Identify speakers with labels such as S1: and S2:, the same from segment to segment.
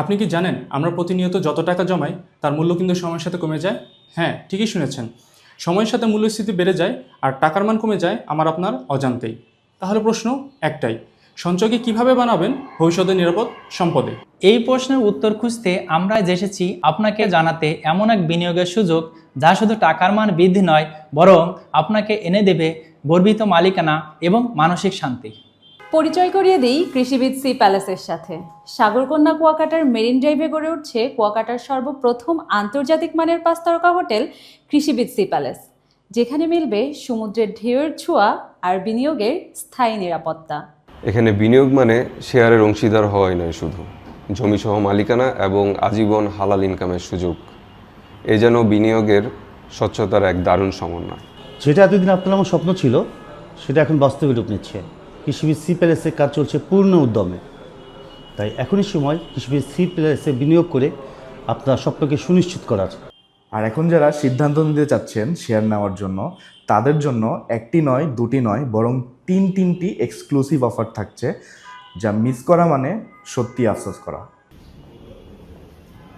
S1: আপনি কি জানেন আমরা প্রতিনিয়ত যত টাকা জমাই, তার মূল্য কিন্তু সময়ের সাথে কমে যায়? হ্যাঁ ঠিকই শুনেছেন। সময়ের সাথে মূল্যস্ফীতি বেড়ে যায় আর টাকার মান কমে যায় আমার আপনার অজান্তেই। তাহলে প্রশ্ন একটাই, সঞ্চয়কে কীভাবে বানাবেন ভবিষ্যতে নিরাপদ সম্পদে?
S2: এই প্রশ্নের উত্তর খুঁজতে আমরা এসেছি আপনাকে জানাতে এমন এক বিনিয়োগের সুযোগ যা শুধু টাকার মান বৃদ্ধি নয়, বরং আপনাকে এনে দেবে গর্বিত মালিকানা এবং মানসিক শান্তি।
S3: পরিচয় করিয়ে দিই কৃষিবিদ সি প্যালেসের সাথে। সাগরকন্যা কুয়াকাটার মেরিন ড্রাইভে গড়ে উঠছে কুয়াকাটার সর্বপ্রথম আন্তর্জাতিক মানের পাঁচ তারকা হোটেল কৃষিবিদ সি প্যালেস যেখানে মিলবে সমুদ্রের ঢেউয়ের ছোঁয়া আর বিনিয়োগের স্থায়ী নিরাপত্তা।
S4: এখানে বিনিয়োগ মানে শেয়ারের অংশীদার হওয়াই নয় শুধু জমিসহ মালিকানা এবং আজীবন হালাল ইনকামের সুযোগ। এ যেন বিনিয়োগের স্বচ্ছতার এক দারুণ সমন্বয়।
S5: যেটা এতদিন আপনার আমার স্বপ্ন ছিল সেটা এখন বাস্তবে রূপ নিচ্ছে। কৃষিবিদ সি প্যালেসের কাজ চলছে পূর্ণ উদ্যমে। তাই এখনই সময় কৃষিবিদ সি প্যালেসে বিনিয়োগ করে আপনার স্বপ্নকে সুনিশ্চিত করার।
S6: আর এখন যারা সিদ্ধান্ত নিতে চাচ্ছেন শেয়ার নেওয়ার জন্য তাদের জন্য একটি নয় দুটি নয় বরং তিন তিনটি এক্সক্লুসিভ অফার থাকছে যা মিস করা মানে সত্যি আফসোস করা।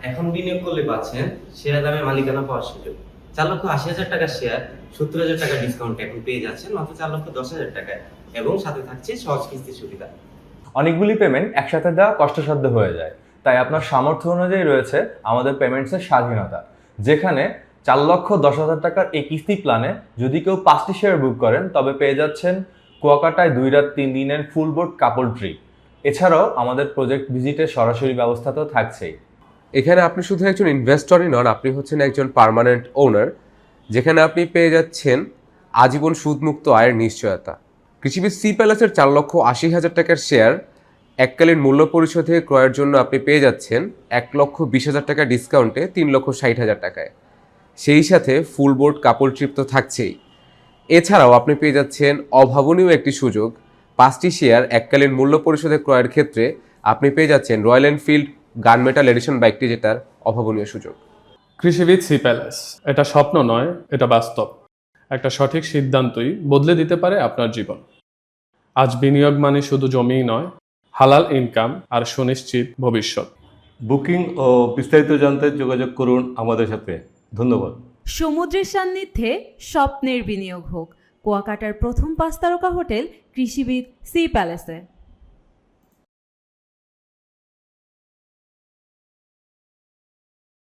S7: এখন বিনিয়োগ করলে পাচ্ছেন সেরা দামে মালিকানা পাওয়ার সুযোগ। চার লক্ষ আশি হাজার টাকার শেয়ার সত্তর হাজার টাকা ডিসকাউন্ট এখন পেয়ে যাচ্ছেন, মাত্র চার লক্ষ দশ হাজার টাকায় এবং সাথে থাকছে সহজ কিস্তির সুবিধা।
S8: অনেকগুলি পেমেন্ট একসাথে দেওয়া কষ্টসাধ্য হয়ে যায়। তাই আপনার সামর্থ্য অনুযায়ী রয়েছে আমাদের পেমেন্টসের স্বাধীনতা, যেখানে চার লক্ষ দশ হাজার টাকার এই কিস্তি প্ল্যানে যদি কেউ পাঁচটি শেয়ার বুক করেন, তবে পেয়ে যাচ্ছেন কুয়াকাটায় দুই রাত তিন দিনের ফুল বোর্ড কাপড় ট্রিপ এছাড়াও আমাদের প্রজেক্ট ভিজিটের সরাসরি ব্যবস্থা তো থাকছেই।
S4: এখানে আপনি শুধু একজন ইনভেস্টরই নন, আপনি হচ্ছেন একজন পার্মানেন্ট ওনার যেখানে আপনি পেয়ে যাচ্ছেন আজীবন সুদমুক্ত আয়ের নিশ্চয়তা। কৃষিবিদ সি প্যালেসের চার লক্ষ আশি হাজার টাকার শেয়ার এককালীন মূল্য পরিশোধে ক্রয়ের জন্য আপনি পেয়ে যাচ্ছেন এক লক্ষ বিশ হাজার টাকা ডিসকাউন্টে তিন লক্ষ ষাট হাজার টাকায়। সেই সাথে ফুল বোর্ড কাপড় ট্রিপ তো থাকছেই। এছাড়াও আপনি পেয়ে যাচ্ছেন অভাবনীয় একটি সুযোগ, পাঁচটি শেয়ার এককালীন মূল্য পরিশোধে ক্রয়ের ক্ষেত্রে আপনি পেয়ে যাচ্ছেন Royal Enfield gun metal edition বাইকটি যেটার অভাবনীয় সুযোগ।
S9: কৃষিবিদ সি প্যালেস এটা স্বপ্ন নয় এটা বাস্তব। একটা সঠিক সিদ্ধান্তই বদলে দিতে পারে আপনার জীবন। আজ বিনিয়োগ মানে শুধু জমিই নয় হালাল ইনকাম আর সুনিশ্চিত ভবিষ্যৎ।
S10: বুকিং ও বিস্তারিত জানতে যোগাযোগ করুন আমাদের সাথে। ধন্যবাদ।
S3: সমুদ্রের সান্নিধ্যে স্বপ্নের বিনিয়োগ হোক। কুয়াকাটার প্রথম পাঁচ তারকা হোটেল কৃষিবিদ সি প্যালেসে।